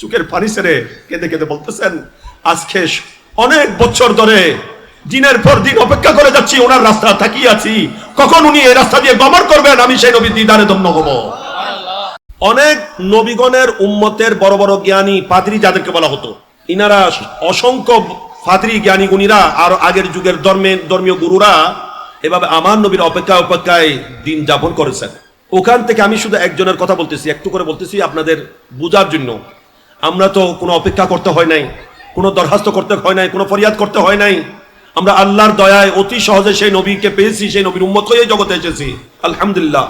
চুকের পানি ছেড়ে কেঁদে কেঁদে বলতেছেন, আজকে অনেক বছর ধরে দিনের পর দিন অপেক্ষা করে যাচ্ছি, ওনার রাস্তা তাকিয়ে আছি। কখন উনি এই রাস্তা দিয়ে গমন করবেন? আমি সেই নবীর দিদারে দম্ন হব। অনেক নবীগণের উম্মতের বড় বড় জ্ঞানী পাদ্রী যাদেরকে বলা হতো, ইনারা অসংখ্য ফাদরি জ্ঞানী গুণীরা, আর আগের যুগের ধর্মে, ধর্মীয় গুরুরা এভাবে আমার নবীর অপেক্ষা অপেক্ষায় দিন যাপন করেছেন। ওখান থেকে আমি শুধু একজনের কথা বলতেছি, একটু করে বলতেছি আপনাদের বোঝার জন্য। আমরা তো কোনো অপেক্ষা করতে হয় নাই, কোনো দরখাস্ত করতে হয় নাই, কোনো ফরিয়াদ করতে হয় নাই। আমরা আল্লাহর দয়ায় অতি সহজে সেই নবীকে পেয়েছি, সেই নবীর উম্মত হয়ে জগতে এসেছি। আলহামদুলিল্লাহ।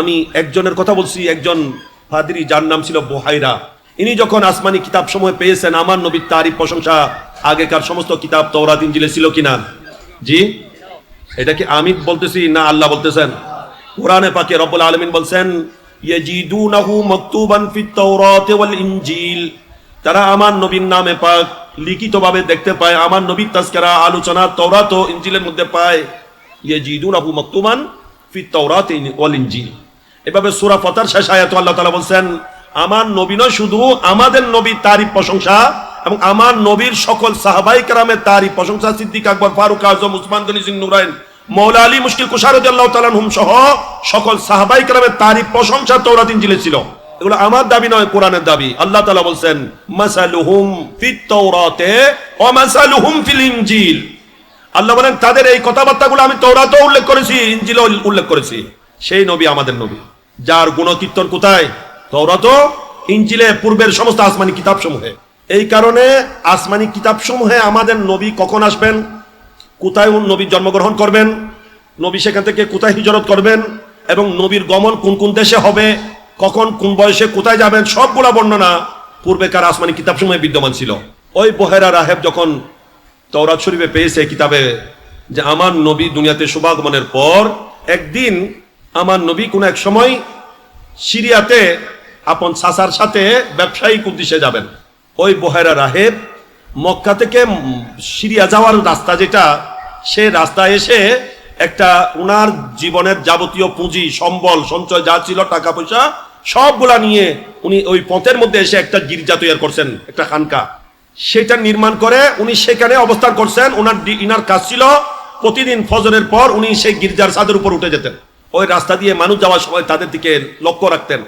আমি একজনের কথা বলছি, একজন ফাদিরি, যার নাম ছিল বোহাইরা। ইনি যখন আসমানি কিতাব সময় পেয়েছেন, আমার নবীর তারিফ, প্রশংসা, আগেকার সমস্ত কিতাব তওরাত, ইনজিলে ছিল কিনা? জি? এটা কি আমি বলতেছি না আল্লাহ বলতেছেন? কোরআনে পাকে রব্বুল আলামিন বলছেন ইয়াজিদুনাহু মাকতুবান ফিত তাওরাত ওয়াল ইনজিল। তারা আমার নবীর নামে পাক লিখিতভাবে দেখতে পায়, আমার নবীর তাজকেরা, আলোচনা তওরাত ও ইনজিলের মধ্যে পায়। ইয়াজিদুনাহু মাকতুবান ফিত তাওরাত ওয়াল ইনজিল। এভাবে সূরা ফাতার শেষ আয়াতে আল্লাহ তাআলা বলছেন, আমার নবী নয়, শুধু আমাদের নবীর তারিফ প্রশংসা এবং আমার নবীর সকল সাহাবাই কেরামের তারিফ প্রশংসা, সিদ্দিক আকবর, ফারুক আজম, উসমান, গনি সিং নুরাইন। মৌলা আলী মুশকিল তালানহুম সহ সকল সাহাবাই কেরামের তারিফ, প্রশংসা তৌরাত ইনজিলে ছিল। এগুলো আমার দাবি নয়, কোরআনের দাবি। আল্লাহ তাআলা বলছেন আল্লাহ বলেন, তাদের এই কথাবার্তাগুলো আমি তৌরাতেও উল্লেখ করেছি, ইনজিলেও উল্লেখ করেছি। সেই নবী আমাদের নবী। যার গুণকীর্তন কোথায়? তৌরাত ইনজিলে পূর্বের সমস্ত আসমানি কিতাব সমূহে এই কারণে আসমানি কিতাব সমূহে আমাদের নবী কখন আসবেন? কোথায় নবী জন্মগ্রহণ করবেন? নবী সেখান থেকে কোথায় হিজরত করবেন? এবং নবীর গমন কোন কোন দেশে হবে? কখন, কোন বয়সে কোথায় যাবেন? সবগুলা বর্ণনা পূর্বেকার আসমানি কিতাব সমূহে বিদ্যমান ছিল। ওই বহেরা রাহেব যখন তওরাত শরীফে পেয়েছে কিতাবে যে আমার নবী দুনিয়াতে শুভাগমনের পর একদিন আমার নবী কোন এক সময় সিরিয়াতে আপন সাসার সাথে ব্যবসায়িক উদ্দেশ্যে যাবেন। ওই বহেরা রাহেব মক্কা থেকে সিরিয়া যাওয়ার রাস্তা যেটা সে রাস্তায় এসে একটা উনার জীবনের যাবতীয় পুঁজি, সম্বল, সঞ্চয় যা ছিল, টাকা পয়সা, সবগুলা নিয়ে উনি ওই পথের মধ্যে এসে একটা গির্জা তৈরি করছেন, একটা খানকা। সেটা নির্মাণ করে উনি সেখানে অবস্থান করছেন ওনার ইনার কাজ ছিল প্রতিদিন ফজরের পর উনি সেই গির্জার ছাদের উপর উঠে যেতেন। ওই রাস্তা দিয়ে মানুষ যাওয়ার সময় তাদের দিকে লক্ষ্য রাখতেন,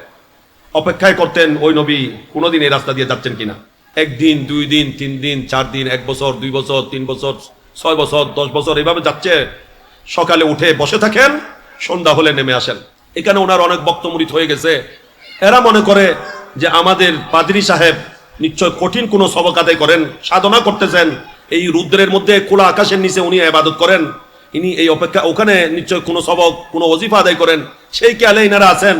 অপেক্ষায় করতেন, ওই নবী, কোনোদিন এই রাস্তা দিয়ে যাচ্ছেন কিনা? একদিন, দুই দিন, তিন দিন, চার দিন, এক বছর, দুই বছর, তিন বছর ছয় বছর, দশ বছর এভাবে যাচ্ছে। সকালে উঠে বসে থাকেন, সন্ধ্যা হলে নেমে আসেন। এখানে ওনার অনেক বক্তমরিত হয়ে গেছে। এরা মনে করে যে আমাদের পাদ্রী সাহেব নিশ্চয় কঠিন কোনো সবক আদায় করেন, সাধনা করতেছেন। এই রুদ্রের মধ্যে খোলা আকাশের নিচে উনি আবাদত করেন। ইনি এই অপেক্ষা, ওখানে নিশ্চয় কোনো সবক, কোনো অজিফা আদায় করেন। সেই খেয়ালে ইনারা আছেন।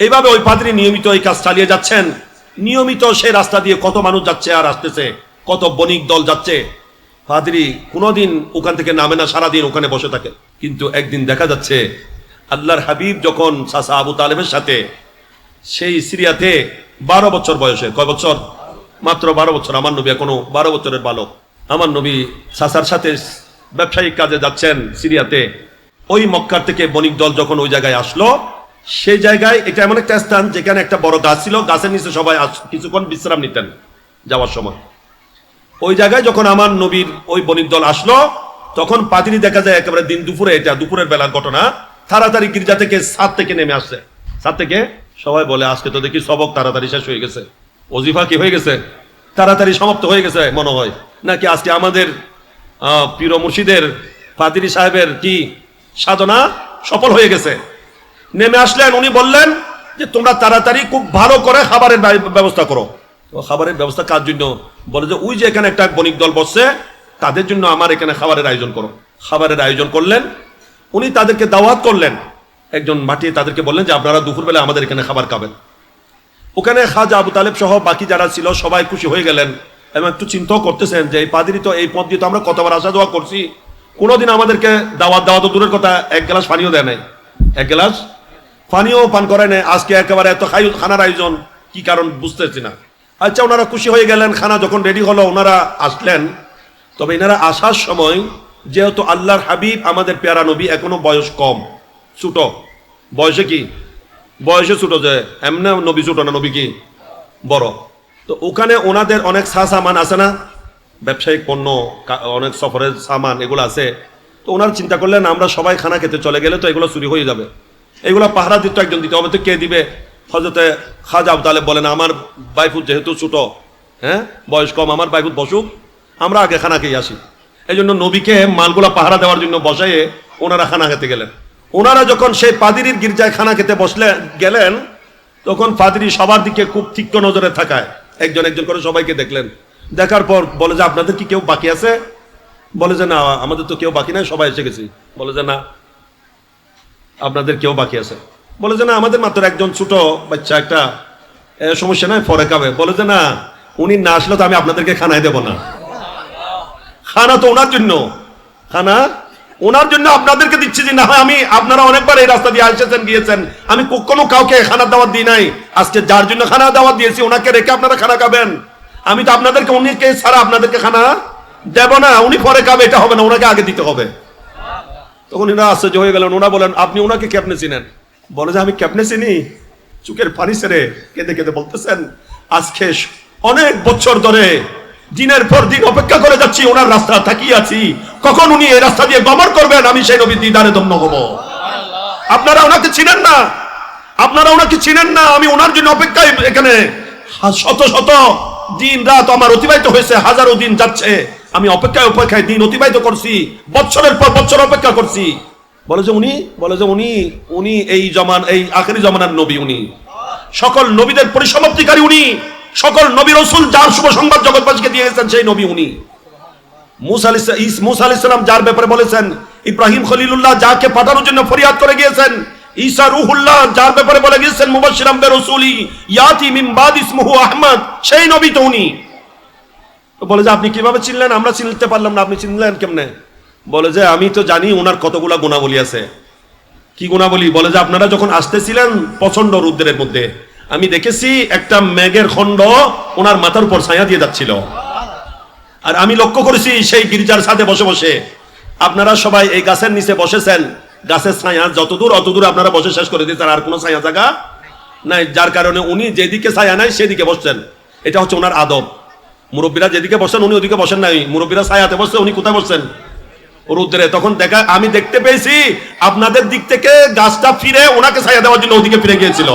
এইভাবে ওই পাদ্রী নিয়মিত এই কাজ চালিয়ে যাচ্ছেন। নিয়মিত সেই রাস্তা দিয়ে কত মানুষ যাচ্ছে আর আসতেছে, কত বণিক দল যাচ্ছে। পাদ্রী কোনোদিন ওখান থেকে নামে না, সারাদিন ওখানে বসে থাকে। কিন্তু একদিন দেখা যাচ্ছে, আল্লাহর হাবিব যখন সাসা আবু তালেবের সাথে, সেই সিরিয়াতে বারো বছর বয়সে, কয় বছর? মাত্র বারো বছর, আমার নবী এখনও বারো বছরের বালক। আমার নবী সাসার সাথে ব্যবসায়িক কাজে যাচ্ছেন সিরিয়াতে। ওই মক্কার থেকে বণিক দল যখন ওই জায়গায় আসলো, সেই জায়গায় এটা এমন একটা স্থান যেখানে একটা বড় গাছ ছিল, গাছের নিচে সবাই কিছুক্ষণ বিশ্রাম নিতেন যাওয়ার সময়। ওই জায়গায় যখন আমার নবীর ওই বণিক দল আসলো, তখন পাতিনি দেখা যায় একেবারে দিন দুপুরে, এটা দুপুরের বেলার ঘটনা। তাড়াতাড়ি গির্জা থেকে সাত থেকে নেমে আসছে। সাত থেকে সবাই বলে, আজকে তো দেখি সবক তাড়াতাড়ি শেষ হয়ে গেছে। অজিফা কি হয়ে গেছে? তাড়াতাড়ি সমাপ্ত হয়ে গেছে, মনে হয়। নাকি আজকে আমাদের পীর মুর্শিদের পাতিরি সাহেবের কি সাধনা সফল হয়ে গেছে? নেমে আসলেন, উনি বললেন যে, তোমরা তাড়াতাড়ি খুব ভালো করে খাবারের ব্যবস্থা করো। খাবারের ব্যবস্থা কার জন্য? বলে যে, ওই যে এখানে একটা বণিক দল বসছে, তাদের জন্য আমার এখানে খাবারের আয়োজন করো। খাবারের আয়োজন করলেন, উনি তাদেরকে দাওয়াত করলেন। একজন মাটিয়ে তাদেরকে বললেন যে, আপনারা দুপুরবেলা আমাদের এখানে খাবার খাবেন। ওখানে খাজা আবু তালেব সহ বাকি যারা ছিল, সবাই খুশি হয়ে গেলেন এবং একটু চিন্তাও করতেছেন যে, এই পাদিরি তো এই পথ দিয়ে তো আমরা কতবার আসা যাওয়া করছি। কোনোদিন আমাদেরকে দাওয়াত দেওয়া তো দূরের কথা, এক গ্লাস পানিও দেয় নাই। এক গ্লাস পানিও পান করে নাই। আজকে একেবারে এত খাই খানার আয়োজন, কি কারণ বুঝতেছি না। আচ্ছা ওনারা খুশি হয়ে গেলেন, খানা যখন রেডি হলো, ওনারা আসলেন। তবে এনারা আসার সময় যেহেতু আল্লাহর হাবিব আমাদের পেয়ারা নবী, এখনও বয়স কম। ছোট। বয়সে কি? বয়সে ছোট যে, এমনি নবী ছোট না, নবী কি? বড়। তো ওখানে ওনাদের অনেক সা সামান আছে না? ব্যবসায়িক পণ্য অনেক সফরের সামান, এগুলো আছে। তো ওনারা চিন্তা করলেন, আমরা সবাই খানা খেতে চলে গেলে তো এগুলো চুরি হয়ে যাবে। এগুলো পাহারা দিত একজন দিতে হবে, তো কে দিবে? হজরতে খাজা আবদালে বলেন, আমার বাইফুত যেহেতু ছোট হ্যাঁ বয়স কম, আমার বাইফুত বসুক, আমরা আগে খানা খেয়ে আসি। এই জন্য নবীকে মালগুলা পাহারা দেওয়ার জন্য বসাইয়ে ওনারা খানা খেতে গেলেন। ওনারা যখন সেই পাদিরির গির্জায় খানা খেতে বসলে, গেলেন, তখন পাদিরি সবার দিকে খুব তীক্ষ্ণ নজরে থাকায়, একজন একজন করে সবাইকে দেখলেন। দেখার পর বলে যে, আপনাদের কি কেউ বাকি আছে? বলে যে, না, আমাদের তো কেউ বাকি নাই, সবাই এসে গেছি। বলে যে, না, আপনাদের কেউ বাকি আছে। বলে যে না, আমাদের মাত্র একজন ছোট বাচ্চা, একটা সমস্যা নয় পরে খাবে। বলে যে না, উনি না আসলে তো আমি আপনাদেরকে খানায় দেব না। খানা তো ওনার জন্য। খানা ওনার জন্য আপনাদেরকে দিচ্ছি যে না হয় আমি, আপনারা অনেকবার এই রাস্তা দিয়ে এসেছেন গিয়েছেন। আমি কখনো কাউকে খানা দাওয়াত দিই নাই। আজকে যার জন্য খানা দাওয়াত দিয়েছি, ওনাকে রেখে আপনারা খানা খাবেন। আমি তো আপনাদেরকে, উনিকে ছাড়া আপনাদেরকে খানা দেব না, উনি পরে খাবে, এটা হবে না, ওনাকে আগে দিতে হবে। তখন এরা আশ্চর্য হয়ে গেলেন। ওনা বলেন, আপনি ওনাকে ক্যাপনে চিনেন? বলে যে আমি ক্যাপনে চিনি? চুকের পানি সেরে কেঁদে কেঁদে বলতেছেন, আজকে অনেক বছর ধরে দিনের পর দিন অপেক্ষা করে যাচ্ছি, ওনার রাস্তা তাকিয়ে আছি। কখন উনি এই রাস্তা দিয়ে গমন করবেন? আমি সেই নবীর দিদারে দম্ন হব। আপনারা ওনাকে চিনেন না? আপনারা ওনাকে চিনেন না? আমি ওনার জন্য অপেক্ষায় এখানে শত শত দিন রাত আমার অতিবাহিত হয়েছে, হাজারো দিন যাচ্ছে। আমি অপেক্ষায় অপেক্ষায় দিন অতিবাহিত করছি বছরের পর বছর অপেক্ষা করছি। বলে যে উনি, বলে যে উনি উনি এই জমান, এই আখেরি জমানার নবী উনি। সকল নবীদের পরিসমাপ্তিকারী উনি। সকল নবী রসুল যার শুভ সংবাদ জগৎবাসীকে দিয়ে গেছেন সেই নবী উনি। মুসা আলি মুসা যার ব্যাপারে বলেছেন, ইব্রাহিম খলিলুল্লাহ যাকে পাঠানোর জন্য ফরিয়াদ করে গিয়েছেন, ঈসা রুহুল্লাহ যার ব্যাপারে বলে গিয়েছেন মুবাশশিরাম বিরসুলি ইয়াতি মিন বাদ ইসমুহু আহমদ, সেই নবী তো উনি। বলে যে আপনি কীভাবে চিনলেন? আমরা চিনতে পারলাম না, আপনি চিনলেন কেমনে? বলে যে, আমি তো জানি ওনার কতগুলা গুণাবলী আছে। কি গুণাবলী? বলে যে, আপনারা যখন আসতেছিলেন প্রচণ্ড রুদ্রের মধ্যে, আমি দেখেছি একটা মেঘের খণ্ড ওনার মাথার উপর ছায়া দিয়ে যাচ্ছিল। আর আমি লক্ষ্য করেছি সেই গির্জার সাথে বসে বসে। আপনারা সবাই এই গাছের নিচে বসেছেন। গাছের ছায়া যতদূর, অতদূর আপনারা বসে শেষ করে দিয়েছেন, আর কোনো ছায়া জায়গা নাই। যার কারণে উনি যেদিকে ছায়া নাই, সেদিকে বসছেন। এটা হচ্ছে ওনার আদব। মুরব্বীরা যেদিকে বসেন উনি ওদিকে বসেন নাই। মুরব্বীরা ছায়াতে বসছে, উনি কোথায় বসছেন? রুদ্রে, তখন দেখা, আমি দেখতে পেয়েছি, আপনাদের দিক থেকে গাছটা ফিরে ওনাকে ছায়া দেওয়ার জন্য ওদিকে ফিরে গিয়েছিল।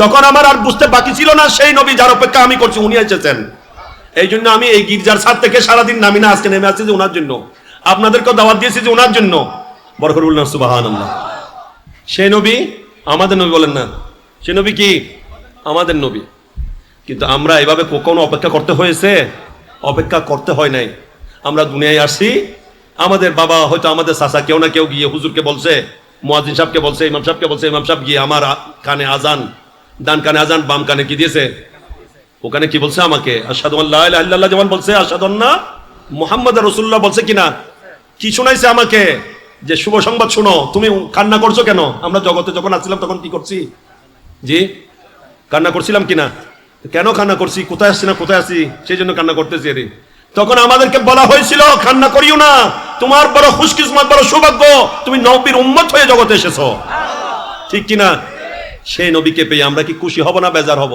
তখন আমার আর বুঝতে বাকি ছিল না, সেই নবী যার অপেক্ষা আমি করছি, উনি এসেছেন। এই জন্য আমি এই গির্জার ছাদ থেকে সারাদিন নামি না আজকে নেমে আসছি যে ওনার জন্য। আপনাদেরকেও দাওয়াত দিয়েছি যে ওনার জন্য। বড় করে বললাম সুবাহান সেই নবী, আমাদের নবী বলেন না, সে নবী কি? আমাদের নবী। কিন্তু আমরা এভাবে কখনো অপেক্ষা করতে হয়েছে? অপেক্ষা করতে হয় নাই। আমরা দুনিয়ায় আসছি আমাদের বাবা হয়তো আমাদের চাচা কেউ না কেউ গিয়ে হুজুরকে বলছে মুয়াজিন সাহেবকে বলছে, ইমাম সাহেবকে বলছে, ইমাম সাহেব গিয়ে আমার কানে আজান, ডান কানে আজান, বাম কানে কি দিয়েছে? ওখানে কি বলছে আমাকে? আসাদু যেমন বলছে আসাদু মোহাম্মদ রসুল্লাহ বলছে কিনা? কি শোনাইছে আমাকে? যে শুভ সংবাদ শুনো, তুমি কান্না করছ কেন? আমরা জগতে যখন আসছিলাম তখন কি করছি? জি? কান্না করছিলাম কিনা? কেন কান্না করছি? কোথায় আসছি না কোথায় আসছি সেই জন্য কান্না করতেছি তখন আমাদেরকে বলা হয়েছিল, কান্না করিও না। তোমার বড় খুশকিসমত, বড় সৌভাগ্য, তুমি নবীর উম্মত হয়ে জগতে এসেছ। ঠিক কিনা? সেই নবীকে পেয়ে আমরা কি খুশি হব না বেজার হব?